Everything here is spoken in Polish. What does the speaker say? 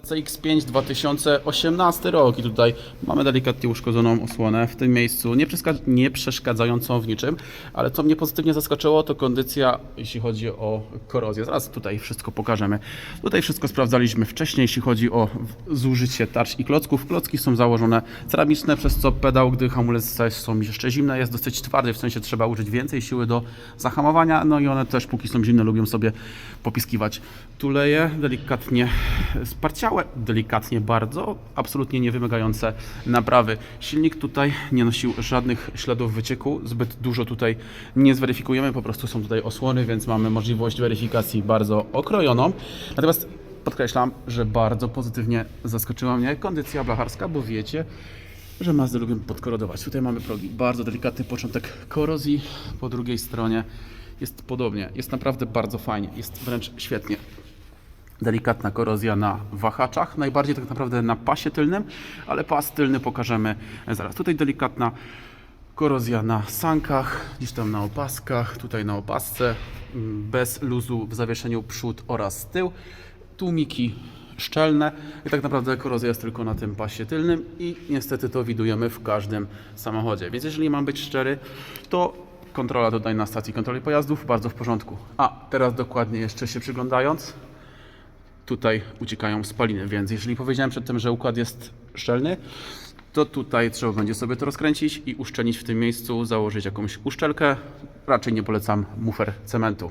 CX5 2018 rok i tutaj mamy delikatnie uszkodzoną osłonę w tym miejscu, nie, nie przeszkadzającą w niczym, ale co mnie pozytywnie zaskoczyło to kondycja, jeśli chodzi o korozję. Zaraz tutaj wszystko pokażemy. Tutaj wszystko sprawdzaliśmy wcześniej, jeśli chodzi o zużycie tarcz i klocków. Klocki są założone ceramiczne, przez co pedał, gdy hamulce są jeszcze zimne, jest dosyć twardy, w sensie trzeba użyć więcej siły do zahamowania, no i one też póki są zimne lubią sobie popiskiwać. Tuleje delikatnie sparciałe, delikatnie bardzo, absolutnie nie wymagające naprawy. Silnik tutaj nie nosił żadnych śladów wycieku, zbyt dużo tutaj nie zweryfikujemy, po prostu są tutaj osłony, więc mamy możliwość weryfikacji bardzo okrojoną. Natomiast podkreślam, że bardzo pozytywnie zaskoczyła mnie kondycja blacharska, bo wiecie, że Mazdy lubią podkorodować. Tutaj mamy progi, bardzo delikatny początek korozji, po drugiej stronie jest podobnie, jest naprawdę bardzo fajnie, jest wręcz świetnie delikatna korozja na wahaczach, najbardziej tak naprawdę na pasie tylnym, ale pas tylny pokażemy zaraz. Tutaj delikatna korozja na sankach, gdzieś tam na opaskach, tutaj na opasce, bez luzu w zawieszeniu przód oraz tył. Tłumiki szczelne i tak naprawdę korozja jest tylko na tym pasie tylnym i niestety to widujemy w każdym samochodzie. Więc jeżeli mam być szczery, to kontrola tutaj na stacji kontroli pojazdów bardzo w porządku. A teraz dokładnie jeszcze się przyglądając, tutaj uciekają spaliny, więc jeżeli powiedziałem przedtem, że układ jest szczelny, to tutaj trzeba będzie sobie to rozkręcić i uszczelnić w tym miejscu, założyć jakąś uszczelkę. Raczej nie polecam mufer cementu.